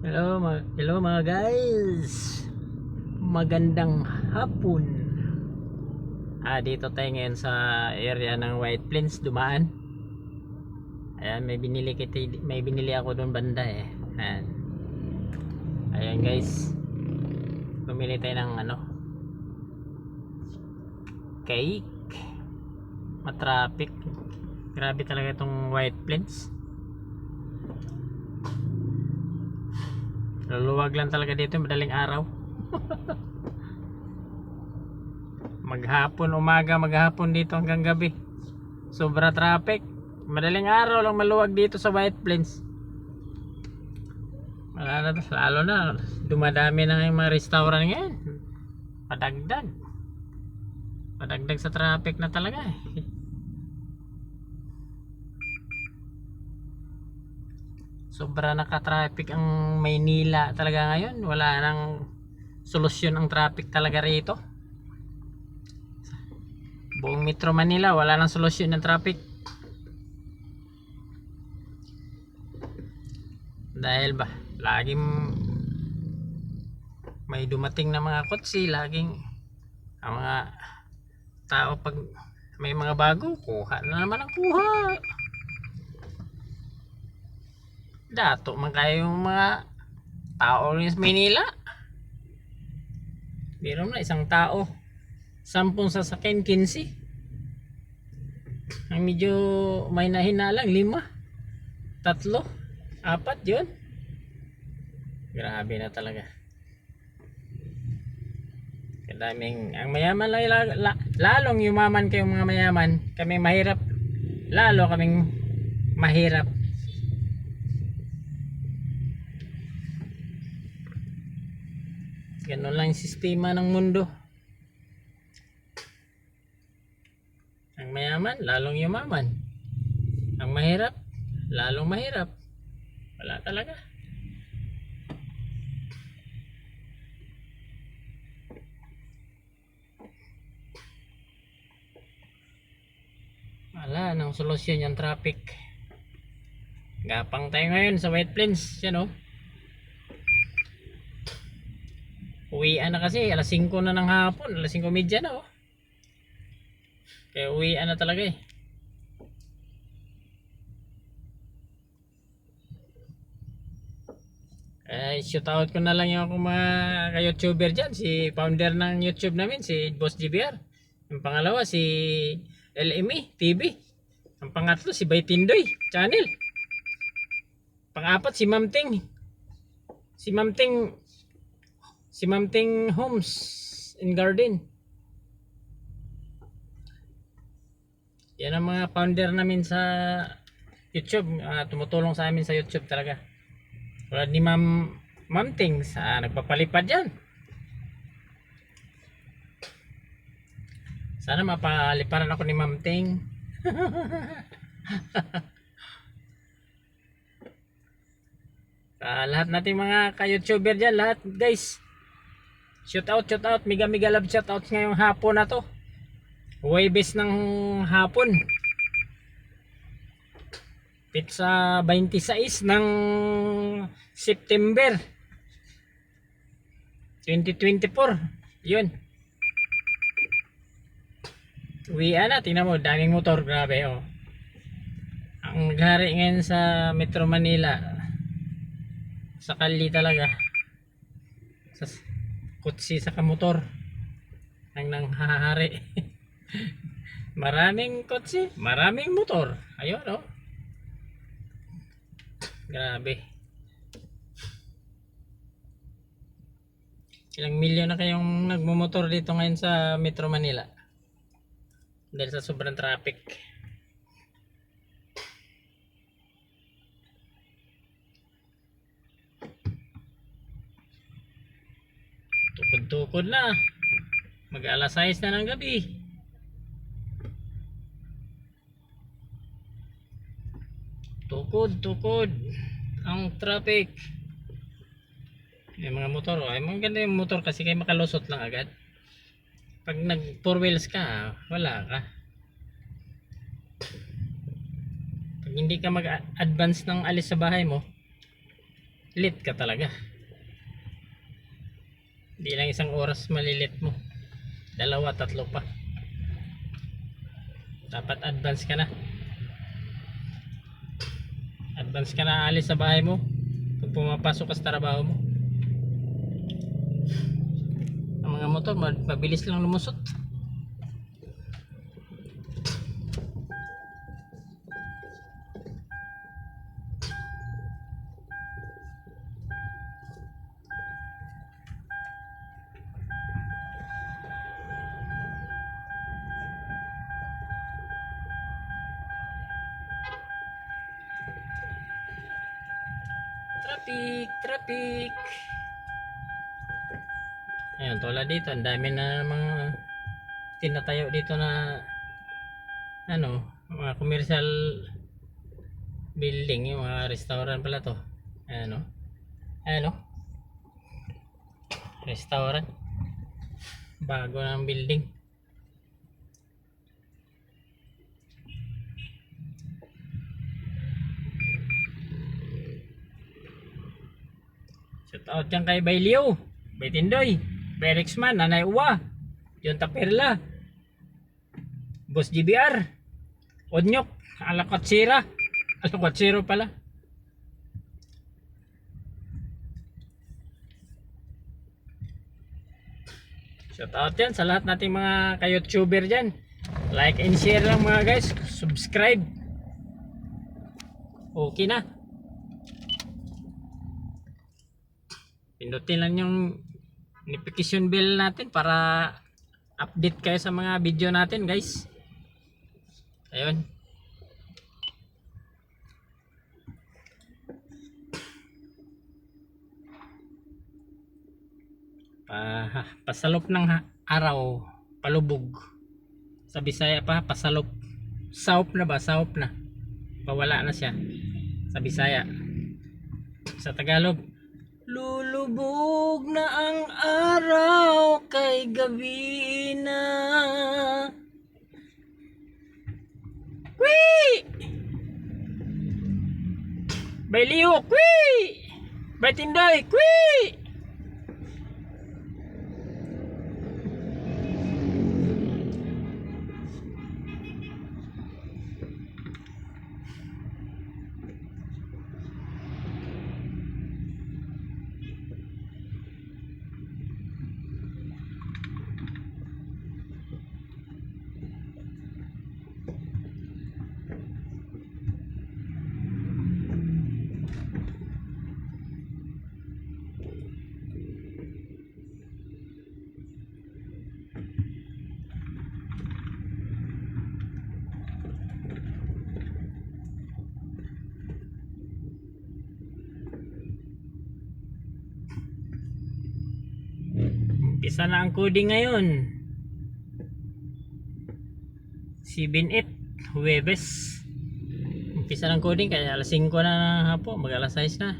Hello, ma- hello mga guys. Magandang hapon. Ah, dito tayo ngayon sa area ng White Plains dumaan. Ayan, may binili kita, may binili ako doon banda eh. Ayan. Ayan guys. Bumili tayo ng ano? Cake. Matraffic. Grabe talaga itong White Plains. Luluwag lang talaga dito madaling araw. maghapon, umaga, maghapon dito hanggang gabi. Sobra traffic. Madaling araw lang maluwag dito sa White Plains. Wala na, lalo na, dumadami na yung mga restaurant ngayon. Padagdag. Padagdag sa traffic na talaga eh. sobra naka-traffic ang Maynila talaga ngayon. Wala nang solusyon ang traffic talaga rito. Buong Metro Manila wala nang solusyon ng traffic. Dahil ba laging may dumating na mga kotse laging ang mga tao pag may mga bago kuha na naman ang kuha. Dato man kayo yung mga tao rin sa Manila. Biro na isang tao. Sampung sasakyan 15 ang medyo may nahina lang lima. Tatlo. Apat yun. Grabe na talaga kadaming ang mayaman lang la- la- lalong yumaman kayong mga mayaman kami mahirap lalo kaming mahirap Ganun lang sistema ng mundo. Ang mayaman, lalong yumaman. Ang mahirap, lalong mahirap. Wala talaga. Wala nang solusyon yung traffic. Gapang tayo ngayon sa White Plains. Yan oh. Uwian na kasi, alas 5 na ng hapon, alas 5 media na oh. Kaya uwian na talaga eh. Eh, shout out ko na lang yung akong mga ka-youtuber dyan. Si founder ng YouTube namin, si Boss GBR. Yung pangalawa, si LME TV. Ang pangatlo, si Baytindoy channel. Pang-apat, si Ma'am Ting. Si Ma'am Ting Si Ma'am Ting Homes in Garden. Yan ang mga founder namin sa YouTube. Ah, tumutulong sa amin sa YouTube talaga. Wala ni Ma'am Ma'am sa nagpapalipad yan. Sana mapaliparan ako ni Ma'am Ting. Sa lahat nating mga ka-YouTuber dyan, lahat guys. Shout out, shout out, mega mega love shout out ngayong hapon na to. Huwebes ng hapon. Pizza 26 ng September 2024. Yun. Uwian na, tingnan mo, daming motor, grabe oh. Ang naghari ngayon sa Metro Manila, sa kali talaga. Sa kutsi sa kamotor ang nanghahari. Maraming kotse maraming motor. Ayun oh. Grabe. Ilang milyon na kayong nagmumotor dito ngayon sa Metro Manila dahil sa sobrang traffic Tukod-tukod na. Mag alas 6 na ng gabi. Tukod, tukod. Ang traffic. May mga motor. Oh. Ay, mga ganda yung motor kasi kayo makalusot lang agad. Pag nag four wheels ka, wala ka. Pag hindi ka mag-advance ng alis sa bahay mo, late ka talaga. Hindi lang isang oras malilit mo. Dalawa, tatlo pa. Dapat advance ka na. Advance ka na alis sa bahay mo. Pag pumapasok ka sa trabaho mo. Mga motor, ma- mabilis lang lumusot. Traffic, traffic. Ayun, tulad dito, ang dami na mga tinatayo dito na ano, mga commercial building, yung mga restaurant pala to. Ano? Ano? Restaurant. Bago ng building. Shout out dyan kay Bailio, Baytindoy, Berexman, Nanay Uwa, John Taperla, Boss GBR, Onyok, Alakotsira, Alakotsiro pala. Shout out yan sa lahat nating mga ka-youtuber dyan. Like and share lang mga guys. Subscribe. Okay na. Pindutin lang yung notification bell natin para update kayo sa mga video natin guys. Ayun. Pa, pasalop ng araw, palubog. Sa Bisaya pa, pasalop. Saup na ba? Saup na. Pawala na siya. Sa Bisaya. Sa Tagalog, Lulubog na ang araw kay gabi na. Kwi! Bailiyo, kwi! Baitinday, kwi! Umpisa na ang coding ngayon. 7-8, Huwebes. Umpisa ng coding kaya alas 5 na ng hapon, mag alas 6 na.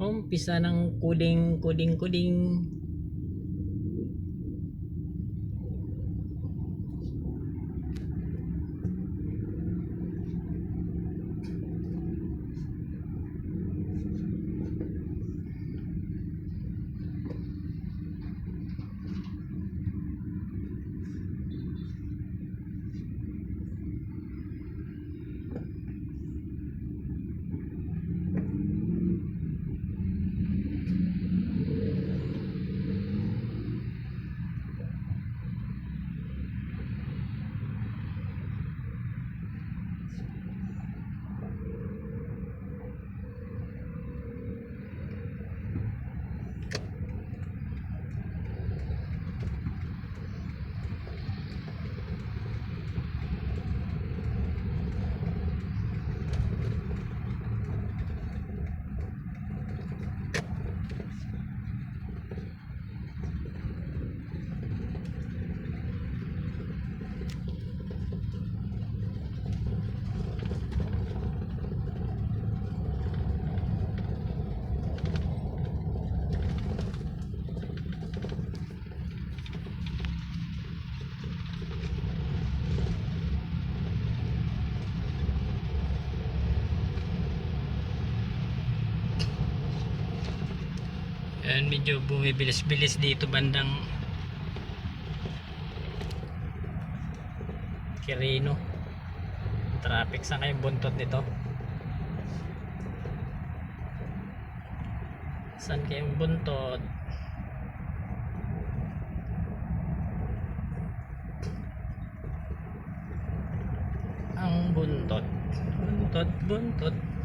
Umpisa ng coding, coding, coding. Ayan, medyo bumibilis-bilis dito bandang Quirino. Traffic sa kayong buntot nito. Saan kayong buntot? Ang buntot. Buntot, buntot.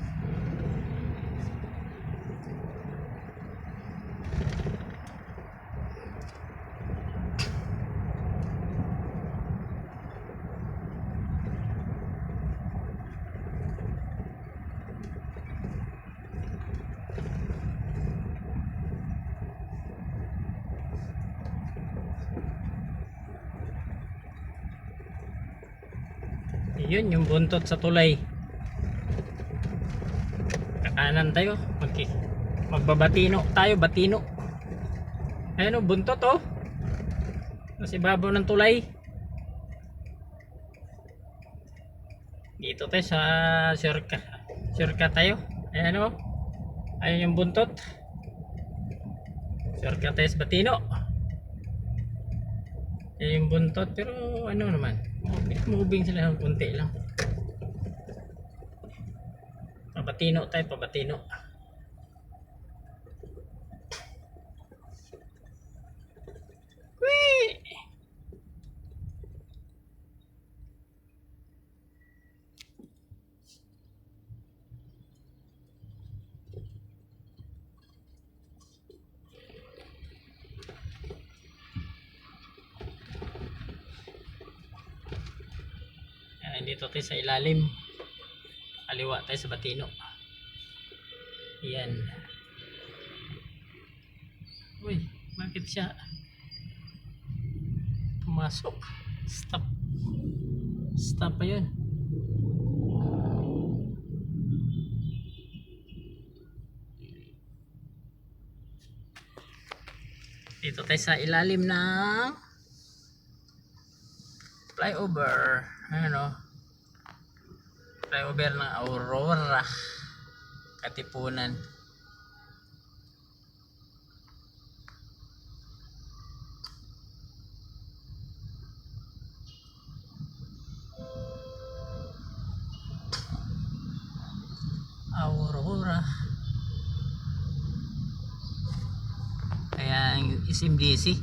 Yun yung buntot sa tulay. Kakanan tayo. Magki magbabatino tayo, batino. Ayun o, buntot oh. Nasa ibabaw ng tulay. Dito tayo sa surka. Surka tayo. Ayan o. Ayun yung buntot. Surka tayo sa batino. Yan yung buntot pero ano naman moving, sila ng kunti lang. Pabatino tayo pabatino Whee! Ayan, dito tayo sa ilalim. Kaliwa tayo sa Batino. Yan. Uy, bakit siya pumasok? Stop. Stop pa yun. Dito tayo sa ilalim ng flyover ano flyover ng Aurora. Katipunan. Aurora. Kaya SMDC